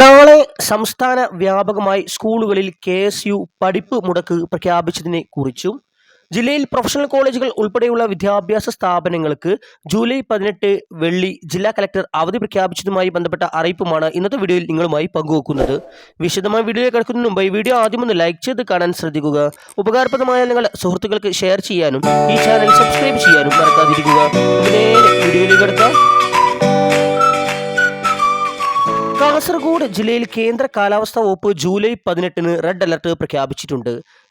നാളെ സംസ്ഥാന വ്യാപകമായി സ്കൂളുകളിൽ കെ എസ് യു പഠിപ്പ് മുടക്ക് പ്രഖ്യാപിച്ചതിനെ കുറിച്ചും ജില്ലയിൽ പ്രൊഫഷണൽ കോളേജുകൾ ഉൾപ്പെടെയുള്ള വിദ്യാഭ്യാസ സ്ഥാപനങ്ങൾക്ക് ജൂലൈ പതിനെട്ട് വെള്ളി ജില്ലാ കലക്ടർ അവധി പ്രഖ്യാപിച്ചതുമായി ബന്ധപ്പെട്ട അറിയിപ്പുമാണ് ഇന്നത്തെ വീഡിയോയിൽ നിങ്ങളുമായി പങ്കുവെക്കുന്നത്. വിശദമായ വീഡിയോ കിടക്കുന്നതിന് മുമ്പ് ഈ വീഡിയോ ആദ്യം ഒന്ന് ലൈക്ക് ചെയ്ത് കാണാൻ ശ്രദ്ധിക്കുക. ഉപകാരപ്രദമായ നിങ്ങൾ സുഹൃത്തുക്കൾക്ക് ഷെയർ ചെയ്യാനും ഈ ചാനൽ സബ്സ്ക്രൈബ് ചെയ്യാനും മറക്കാതിരിക്കുക. വീഡിയോയിലേക്ക് കിടക്കാം. കാസർഗോഡ് ജില്ലയിൽ കേന്ദ്ര കാലാവസ്ഥാ വകുപ്പ് ജൂലൈ പതിനെട്ടിന് റെഡ് അലർട്ട് പ്രഖ്യാപിച്ചിട്ടുണ്ട്.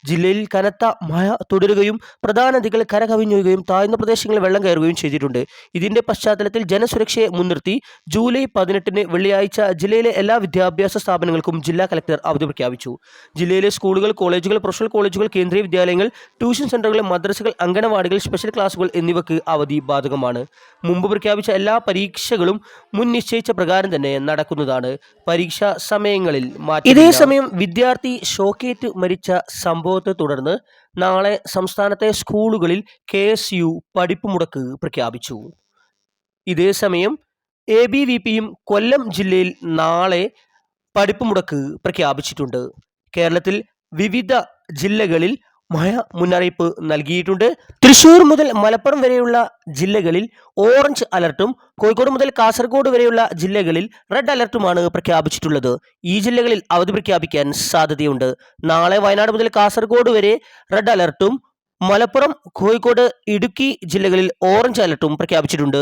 ജില്ലയിൽ കനത്ത മഴ തുടരുകയും പ്രധാന നദികൾ കരകവിഞ്ഞൊഴുകയും താഴ്ന്ന പ്രദേശങ്ങളിൽ വെള്ളം കയറുകയും ചെയ്തിട്ടുണ്ട്. ഇതിന്റെ പശ്ചാത്തലത്തിൽ ജനസുരക്ഷയെ മുൻനിർത്തി ജൂലൈ പതിനെട്ടിന് വെള്ളിയാഴ്ച ജില്ലയിലെ എല്ലാ വിദ്യാഭ്യാസ സ്ഥാപനങ്ങൾക്കും ജില്ലാ കലക്ടർ അവധി പ്രഖ്യാപിച്ചു. ജില്ലയിലെ സ്കൂളുകൾ കോളേജുകൾ പ്രൊഫഷണൽ കോളേജുകൾ കേന്ദ്രീയ വിദ്യാലയങ്ങൾ ട്യൂഷൻ സെന്ററുകൾ മദ്രസകൾ അംഗനവാടികൾ സ്പെഷ്യൽ ക്ലാസുകൾ എന്നിവയ്ക്ക് അവധി ബാധകമാണ്. മുമ്പ് പ്രഖ്യാപിച്ച എല്ലാ പരീക്ഷകളും മുൻ നിശ്ചയിച്ച പ്രകാരം തന്നെ നടക്കുന്നതാണ്. പരീക്ഷാ സമയങ്ങളിൽ മാറ്റം ഇതേസമയം വിദ്യാർത്ഥി ഷോക്കേറ്റ് മരിച്ച സംഭവത്തെ തുടർന്ന് നാളെ സംസ്ഥാനത്തെ സ്കൂളുകളിൽ കെ എസ് യു പഠിപ്പ് മുടക്ക് പ്രഖ്യാപിച്ചു. ഇതേസമയം എ ബി വി പിയും കൊല്ലം ജില്ലയിൽ നാളെ പഠിപ്പ് മുടക്ക് പ്രഖ്യാപിച്ചിട്ടുണ്ട്. കേരളത്തിൽ വിവിധ ജില്ലകളിൽ മഴ മുന്നറിയിപ്പ് നൽകിയിട്ടുണ്ട്. തൃശൂർ മുതൽ മലപ്പുറം വരെയുള്ള ജില്ലകളിൽ ഓറഞ്ച് അലർട്ടും കോഴിക്കോട് മുതൽ കാസർഗോഡ് വരെയുള്ള ജില്ലകളിൽ റെഡ് അലർട്ടുമാണ് പ്രഖ്യാപിച്ചിട്ടുള്ളത്. ഈ ജില്ലകളിൽ അവധി പ്രഖ്യാപിക്കാൻ സാധ്യതയുണ്ട്. നാളെ വയനാട് മുതൽ കാസർഗോഡ് വരെ റെഡ് അലർട്ടും മലപ്പുറം കോഴിക്കോട് ഇടുക്കി ജില്ലകളിൽ ഓറഞ്ച് അലർട്ടും പ്രഖ്യാപിച്ചിട്ടുണ്ട്.